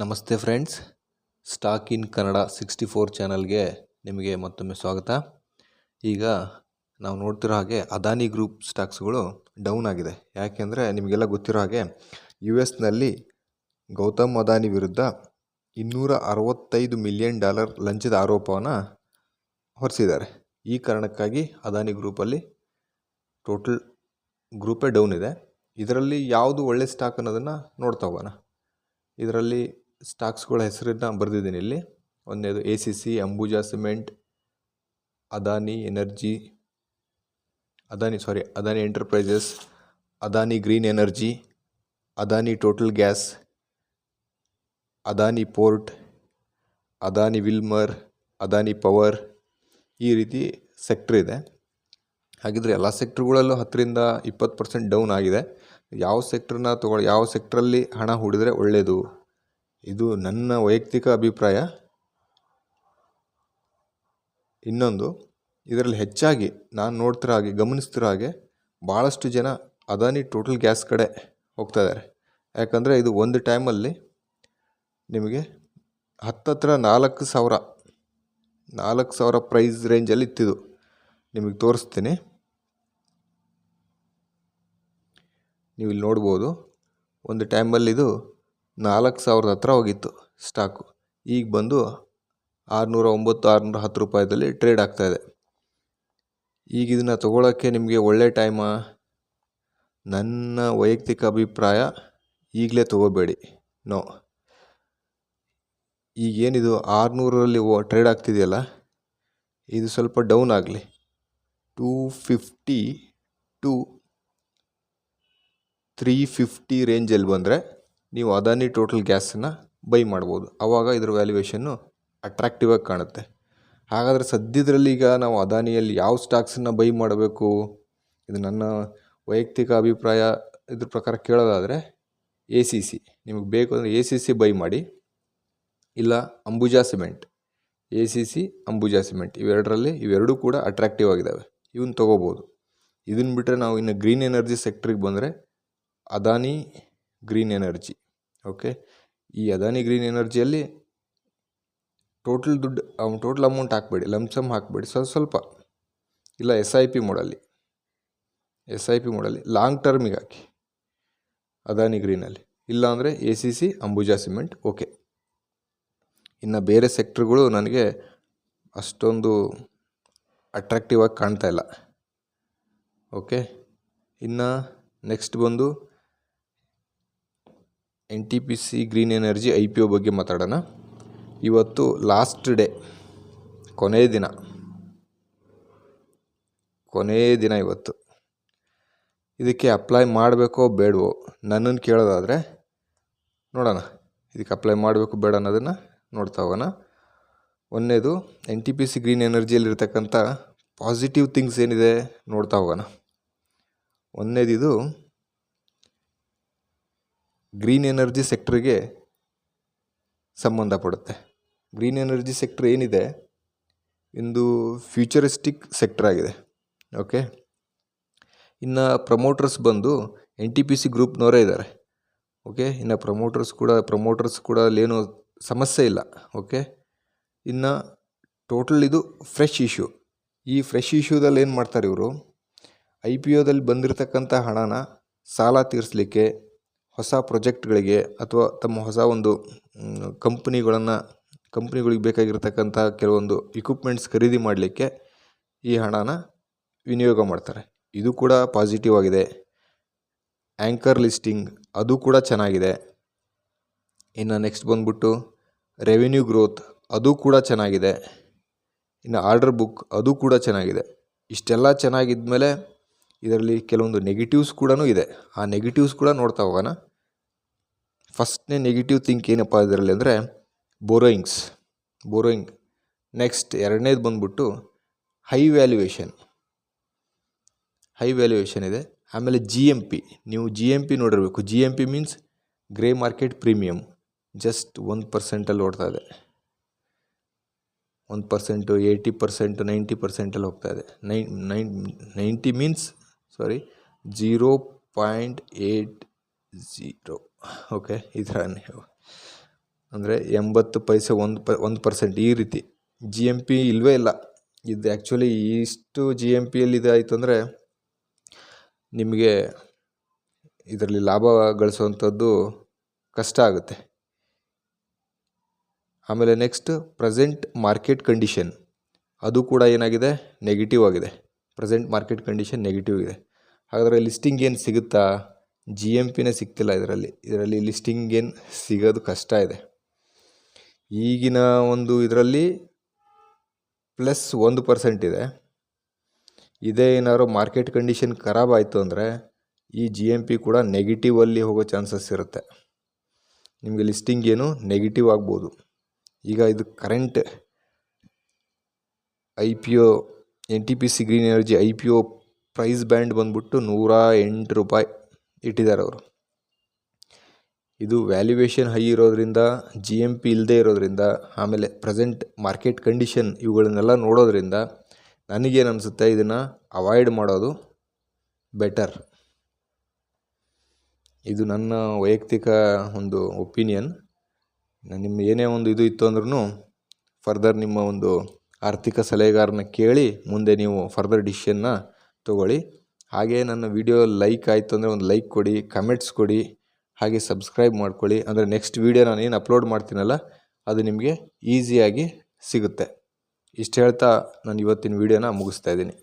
ನಮಸ್ತೆ friends. Stock in Kannada sixty four ಚಾನಲ್ಗೆ ನಿಮಗೆ ಮತ್ತೊಮ್ಮೆ ಸ್ವಾಗತ. ಈಗ ನಾವು ನೋಡ್ತಿರೋ ಹಾಗೆ ಅದಾನಿ ಗ್ರೂಪ್ ಸ್ಟಾಕ್ಸ್ಗಳು ಡೌನ್ ಆಗಿದೆ. ಯಾಕೆಂದರೆ ನಿಮಗೆಲ್ಲ ಗೊತ್ತಿರೋ ಹಾಗೆ ಯು ಎಸ್ನಲ್ಲಿ ಗೌತಮ್ ಅದಾನಿ ವಿರುದ್ಧ ಇನ್ನೂರ ಅರವತ್ತೈದು ಮಿಲಿಯನ್ ಡಾಲರ್ ಲಂಚದ ಆರೋಪವನ್ನು ಹೊರಿಸಿದ್ದಾರೆ. ಈ ಕಾರಣಕ್ಕಾಗಿ ಅದಾನಿ ಗ್ರೂಪಲ್ಲಿ ಟೋಟಲ್ ಗ್ರೂಪೇ ಡೌನ್ ಇದೆ. ಇದರಲ್ಲಿ ಯಾವುದು ಒಳ್ಳೆ ಸ್ಟಾಕ್ ಅನ್ನೋದನ್ನು ನೋಡ್ತಾ ಹೋಗೋಣ. ಇದರಲ್ಲಿ ಸ್ಟಾಕ್ಸ್ಗಳ ಹೆಸರನ್ನ ಬರೆದಿದ್ದೀನಿ ಇಲ್ಲಿ. ಒಂದನೇದು A C C, Ambuja cement, Adani energy, Adani sorry Adani enterprises, Adani green energy, Adani total gas, Adani port, Adani Wilmar, Adani power ಈ ರೀತಿ ಸೆಕ್ಟ್ರ್ ಇದೆ. ಹಾಗಿದ್ರೆ ಎಲ್ಲ ಸೆಕ್ಟ್ರ್ಗಳಲ್ಲೂ ಹತ್ತರಿಂದ ಇಪ್ಪತ್ತು ಪರ್ಸೆಂಟ್ ಡೌನ್ ಆಗಿದೆ. ಯಾವ ಸೆಕ್ಟ್ರನ್ನ ತೊಗೊಳ್ಳಿ ಯಾವ ಸೆಕ್ಟ್ರಲ್ಲಿ ಹಣ ಹೂಡಿದರೆ ಒಳ್ಳೆಯದು ಇದು ನನ್ನ ವೈಯಕ್ತಿಕ ಅಭಿಪ್ರಾಯ. ಇನ್ನೊಂದು, ಇದರಲ್ಲಿ ಹೆಚ್ಚಾಗಿ ನಾನು ನೋಡ್ತಿರೋ ಹಾಗೆ, ಗಮನಿಸ್ತಿರೋ ಹಾಗೆ ಭಾಳಷ್ಟು ಜನ ಅದಾನಿ ಟೋಟಲ್ ಗ್ಯಾಸ್ ಕಡೆ ಹೋಗ್ತಾ ಇದ್ದಾರೆ ಯಾಕಂದರೆ ಇದು ಒಂದು ಟೈಮಲ್ಲಿ ನಿಮಗೆ ಹತ್ತತ್ರ ನಾಲ್ಕು ಸಾವಿರ ನಾಲ್ಕು ಸಾವಿರ ಪ್ರೈಸ್ ರೇಂಜಲ್ಲಿ ಇತ್ತಿದು ನಿಮಗೆ ತೋರಿಸ್ತೀನಿ. ನೀವು ಇಲ್ಲಿ ನೋಡ್ಬೋದು, ಒಂದು ಟೈಮಲ್ಲಿ ಇದು ನಾಲ್ಕು ಸಾವಿರದ ಹತ್ರ ಹೋಗಿತ್ತು ಸ್ಟಾಕು. ಈಗ ಬಂದು ಆರುನೂರ ಒಂಬತ್ತು, ಆರುನೂರ ಹತ್ತು ರೂಪಾಯಿದಲ್ಲಿ ಟ್ರೇಡ್ ಆಗ್ತಾಯಿದೆ ಈಗ ಇದನ್ನು ತೊಗೊಳಕ್ಕೆ ನಿಮಗೆ ಒಳ್ಳೆ ಟೈಮಾ ನನ್ನ ವೈಯಕ್ತಿಕ ಅಭಿಪ್ರಾಯ, ಈಗಲೇ ತೊಗೋಬೇಡಿ. ನೋ ಈಗೇನಿದು ಆರುನೂರಲ್ಲಿ ಓ ಟ್ರೇಡ್ ಆಗ್ತಿದೆಯಲ್ಲ? ಇದು ಸ್ವಲ್ಪ ಡೌನ್ ಆಗಲಿ. Two fifty to three fifty ರೇಂಜಲ್ಲಿ ಬಂದರೆ ನೀವು ಅದಾನಿ ಟೋಟಲ್ ಗ್ಯಾಸನ್ನು ಬೈ ಮಾಡ್ಬೋದು. ಆವಾಗ ಇದರ ವ್ಯಾಲ್ಯೂಯೇಷನ್ನು ಅಟ್ರಾಕ್ಟಿವ್ ಆಗಿ ಕಾಣುತ್ತೆ. ಹಾಗಾದರೆ ಸದ್ಯದರಲ್ಲಿ ಈಗ ನಾವು ಅದಾನಿಯಲ್ಲಿ ಯಾವ ಸ್ಟಾಕ್ಸನ್ನು ಬೈ ಮಾಡಬೇಕು? ಇದು ನನ್ನ ವೈಯಕ್ತಿಕ ಅಭಿಪ್ರಾಯ, ಇದ್ರ ಪ್ರಕಾರ ಕೇಳೋದಾದರೆ ಎ ಸಿ ಸಿ ನಿಮಗೆ ಬೇಕು ಅಂದರೆ ಎ ಸಿ ಸಿ ಬೈ ಮಾಡಿ. ಇಲ್ಲ Ambuja cement A C C Ambuja cement ಇವೆರಡರಲ್ಲಿ ಇವೆರಡೂ ಕೂಡ ಅಟ್ರಾಕ್ಟಿವ್ ಆಗಿದ್ದಾವೆ ಇವನ್ನ ತೊಗೋಬೋದು. ಇದನ್ನು ಬಿಟ್ಟರೆ ನಾವು ಇನ್ನು ಗ್ರೀನ್ ಎನರ್ಜಿ ಸೆಕ್ಟ್ರಿಗೆ ಬಂದರೆ ಅದಾನಿ ಗ್ರೀನ್ ಎನರ್ಜಿ ಓಕೆ ಈ ಅದಾನಿ ಗ್ರೀನ್ ಎನರ್ಜಿಯಲ್ಲಿ ಟೋಟಲ್ ದುಡ್ಡು ಟೋಟಲ್ ಅಮೌಂಟ್ ಹಾಕಬೇಡಿ ಲಮ್ಸಮ್ ಹಾಕಬೇಡಿ, ಸ್ವಲ್ಪ ಸ್ವಲ್ಪ. ಇಲ್ಲ ಎಸ್ ಐ ಪಿ ಮೋಡಲ್ಲಿ ಎಸ್ ಐ ಪಿ ಮೋಡಲ್ಲಿ ಲಾಂಗ್ ಟರ್ಮಿಗೆ ಹಾಕಿ. ಅದಾನಿ ಗ್ರೀನಲ್ಲಿ ಇಲ್ಲಾಂದರೆ A C C Ambuja cement okay ಇನ್ನು ಬೇರೆ ಸೆಕ್ಟ್ರ್ಗಳು ನನಗೆ ಅಷ್ಟೊಂದು ಅಟ್ರಾಕ್ಟಿವ್ ಆಗಿ ಕಾಣ್ತಾ ಇಲ್ಲ. ಓಕೆ ಇನ್ನು ನೆಕ್ಸ್ಟ್ ಬಂದು N T P C green energy I P O ಬಗ್ಗೆ ಮಾತಾಡೋಣ. ಇವತ್ತು ಲಾಸ್ಟ್ ಡೇ ಕೊನೆಯ ದಿನ. ಕೊನೆಯ ದಿನ ಇವತ್ತು. ಇದಕ್ಕೆ ಅಪ್ಲೈ ಮಾಡಬೇಕೋ ಬೇಡವೋ? ನನ್ನನ್ನು ಕೇಳೋದಾದರೆ, ನೋಡೋಣ. ಇದಕ್ಕೆ ಅಪ್ಲೈ ಮಾಡಬೇಕು ಬೇಡ ಅನ್ನೋದನ್ನು ನೋಡ್ತಾ ಹೋಗೋಣ. ಒಂದನೇದು N T P C green ಎನರ್ಜಿಯಲ್ಲಿರ್ತಕ್ಕಂಥ positive things ಏನಿದೆ ನೋಡ್ತಾ ಹೋಗೋಣ. ಒಂದನೇದಿದು ಗ್ರೀನ್ ಎನರ್ಜಿ ಸೆಕ್ಟ್ರಿಗೆ ಸಂಬಂಧಪಡುತ್ತೆ ಗ್ರೀನ್ ಎನರ್ಜಿ ಸೆಕ್ಟ್ರ್ ಏನಿದೆ? ಇಂದು ಫ್ಯೂಚರಿಸ್ಟಿಕ್ ಸೆಕ್ಟರ್ ಆಗಿದೆ. ಓಕೆ ಇನ್ನು ಪ್ರಮೋಟರ್ಸ್ ಬಂದು ಎನ್ ಟಿ ಪಿ ಸಿ ಗ್ರೂಪ್ನವರೇ ಇದ್ದಾರೆ. ಓಕೆ ಇನ್ನು ಪ್ರಮೋಟರ್ಸ್ ಕೂಡ ಪ್ರಮೋಟರ್ಸ್ ಕೂಡ ಅಲ್ಲೇನು ಸಮಸ್ಯೆ ಇಲ್ಲ. ಓಕೆ ಇನ್ನು ಟೋಟಲ್ ಇದು ಫ್ರೆಶ್ ಇಶ್ಯೂ ಈ ಫ್ರೆಶ್ ಇಶ್ಯೂದಲ್ಲಿ ಏನು ಮಾಡ್ತಾರೆ ಇವರು? ಐ ಪಿ ಒದಲ್ಲಿ ಬಂದಿರತಕ್ಕಂಥ ಹಣನ ಸಾಲ ತೀರಿಸಲಿಕ್ಕೆ ಹೊಸ ಪ್ರೊಜೆಕ್ಟ್ಗಳಿಗೆ ಅಥವಾ ತಮ್ಮ ಹೊಸ ಒಂದು ಕಂಪ್ನಿಗಳನ್ನು, ಕಂಪ್ನಿಗಳಿಗೆ ಬೇಕಾಗಿರ್ತಕ್ಕಂಥ ಕೆಲವೊಂದು ಇಕ್ವಿಪ್ಮೆಂಟ್ಸ್ ಖರೀದಿ ಮಾಡಲಿಕ್ಕೆ ಈ ಹಣನ ವಿನಿಯೋಗ ಮಾಡ್ತಾರೆ. ಇದು ಕೂಡ ಪಾಸಿಟಿವ್ ಆಗಿದೆ. ಆ್ಯಂಕರ್ ಲಿಸ್ಟಿಂಗ್ ಅದು ಕೂಡ ಚೆನ್ನಾಗಿದೆ. ಇನ್ನು ನೆಕ್ಸ್ಟ್ ಬಂದ್ಬಿಟ್ಟು ರೆವಿನ್ಯೂ ಗ್ರೋತ್ ಅದು ಕೂಡ ಚೆನ್ನಾಗಿದೆ. ಇನ್ನು ಆರ್ಡರ್ ಬುಕ್ ಅದು ಕೂಡ ಚೆನ್ನಾಗಿದೆ. ಇಷ್ಟೆಲ್ಲ ಚೆನ್ನಾಗಿದ್ಮೇಲೆ ಇದರಲ್ಲಿ ಕೆಲವೊಂದು ನೆಗೆಟಿವ್ಸ್ ಕೂಡ ಇದೆ. ಆ ನೆಗೆಟಿವ್ಸ್ ಕೂಡ ನೋಡ್ತಾ ಹೋಗೋಣ. ಫಸ್ಟ್ನೇ ನೆಗೆಟಿವ್ ಥಿಂಕ್ ಏನಪ್ಪ ಇದರಲ್ಲಿ ಅಂದರೆ ಬೋರೋಯಿಂಗ್ಸ್ ಬೋರೋಯಿಂಗ್ ನೆಕ್ಸ್ಟ್ ಎರಡನೇದು ಬಂದ್ಬಿಟ್ಟು ಹೈ ವ್ಯಾಲ್ಯೂಯೇಷನ್ ಹೈ ವ್ಯಾಲ್ಯೂಯೇಷನ್ ಇದೆ. ಆಮೇಲೆ ಜಿ ಎಂ ಪಿ ನೀವು G M P ನೋಡಿರಬೇಕು. G M P means grey market premium just ಒಂದು ಪರ್ಸೆಂಟಲ್ಲಿ ಓಡ್ತಾ ಇದೆ. ಒಂದು ಪರ್ಸೆಂಟು ಏಯ್ಟಿ ಪರ್ಸೆಂಟು ನೈಂಟಿ ಪರ್ಸೆಂಟಲ್ಲಿ ಹೋಗ್ತಾ ಇದೆ. Nine nine ninety means sorry zero point eight zero okay ಈ ಥರನೇ ಅಂದರೆ ಎಂಬತ್ತು ಪೈಸೆ ಒಂದು ಪ, ಒಂದು ಪರ್ಸೆಂಟ್ ಈ ರೀತಿ. ಜಿ ಎಂ ಪಿ ಇಲ್ಲವೇ ಇಲ್ಲ. ಇದು ಆ್ಯಕ್ಚುಲಿ ಇಷ್ಟು ಜಿ ಎಂ ಪಿಯಲ್ಲಿ ಇದಾಯಿತು ಅಂದರೆ ನಿಮಗೆ ಇದರಲ್ಲಿ ಲಾಭ ಗಳಿಸುವಂಥದ್ದು ಕಷ್ಟ ಆಗುತ್ತೆ. ಆಮೇಲೆ ನೆಕ್ಸ್ಟ್ ಪ್ರೆಸೆಂಟ್ ಮಾರ್ಕೆಟ್ ಕಂಡೀಷನ್ ಅದು ಕೂಡ ಏನಾಗಿದೆ? ನೆಗೆಟಿವ್ ಆಗಿದೆ. ಪ್ರೆಸೆಂಟ್ ಮಾರ್ಕೆಟ್ ಕಂಡೀಷನ್ ನೆಗೆಟಿವ್ ಇದೆ ಹಾಗಾದರೆ ಲಿಸ್ಟಿಂಗ್ ಏನು ಸಿಗುತ್ತಾ? ಜಿ ಎಂ ಪಿನೇ ಸಿಗ್ತಿಲ್ಲ ಇದರಲ್ಲಿ. ಇದರಲ್ಲಿ ಲಿಸ್ಟಿಂಗ್ ಏನು ಸಿಗೋದು ಕಷ್ಟ ಇದೆ. ಈಗಿನ ಒಂದು ಇದರಲ್ಲಿ ಪ್ಲಸ್ ಒಂದು ಪರ್ಸೆಂಟ್ ಇದೆ. ಇದೇ ಏನಾದ್ರು ಮಾರ್ಕೆಟ್ ಕಂಡೀಷನ್ ಖರಾಬ್ ಆಯಿತು ಅಂದರೆ ಈ ಜಿ ಎಂ ಪಿ ಕೂಡ ನೆಗೆಟಿವಲ್ಲಿ ಹೋಗೋ ಚಾನ್ಸಸ್ ಇರುತ್ತೆ. ನಿಮಗೆ ಲಿಸ್ಟಿಂಗ್ ಏನು ನೆಗೆಟಿವ್ ಆಗ್ಬೋದು. ಈಗ ಇದು current I P O N T P C green energy I P O price band ಬಂದ್ಬಿಟ್ಟು ನೂರ ಎಂಟು ರೂಪಾಯಿ ಇಟ್ಟಿದ್ದಾರೆ ಅವರು. ಇದು ವ್ಯಾಲ್ಯುವೇಷನ್ ಹೈ ಇರೋದ್ರಿಂದ ಜಿ ಎಂ ಪಿ ಇಲ್ಲದೆ ಇರೋದ್ರಿಂದ, ಆಮೇಲೆ ಪ್ರೆಸೆಂಟ್ ಮಾರ್ಕೆಟ್ ಕಂಡೀಷನ್ ಇವುಗಳನ್ನೆಲ್ಲ ನೋಡೋದ್ರಿಂದ ನನಗೇನು ಅನಿಸುತ್ತೆ, ಇದನ್ನು ಅವಾಯ್ಡ್ ಮಾಡೋದು ಬೆಟರ್ ಇದು ನನ್ನ ವೈಯಕ್ತಿಕ ಒಂದು ಒಪಿನಿಯನ್ ನಿಮ್ಮ ಏನೇ ಒಂದು ಇದು ಇತ್ತು ಅಂದ್ರೂ ಫರ್ದರ್ ನಿಮ್ಮ ಒಂದು ಆರ್ಥಿಕ ಸಲಹೆಗಾರನ ಕೇಳಿ ಮುಂದೆ ನೀವು ಫರ್ದರ್ ಡಿಸಿಷನ್ನ ತೊಗೊಳ್ಳಿ. ಹಾಗೆ ನನ್ನ ವಿಡಿಯೋ ಲೈಕ್ ಆಯಿತು ಅಂದರೆ ಒಂದು ಲೈಕ್ ಕೊಡಿ ಕಮೆಂಟ್ಸ್ ಕೊಡಿ, ಹಾಗೆ ಸಬ್ಸ್ಕ್ರೈಬ್ ಮಾಡ್ಕೊಳ್ಳಿ. ಅಂದರೆ ನೆಕ್ಸ್ಟ್ ವೀಡಿಯೋ ನಾನು ಏನು ಅಪ್ಲೋಡ್ ಮಾಡ್ತೀನಲ್ಲ, ಅದು ನಿಮಗೆ ಈಸಿಯಾಗಿ ಸಿಗುತ್ತೆ. ಇಷ್ಟು ಹೇಳ್ತಾ ನಾನು ಇವತ್ತಿನ ವೀಡಿಯೋನ ಮುಗಿಸ್ತಾ ಇದ್ದೀನಿ.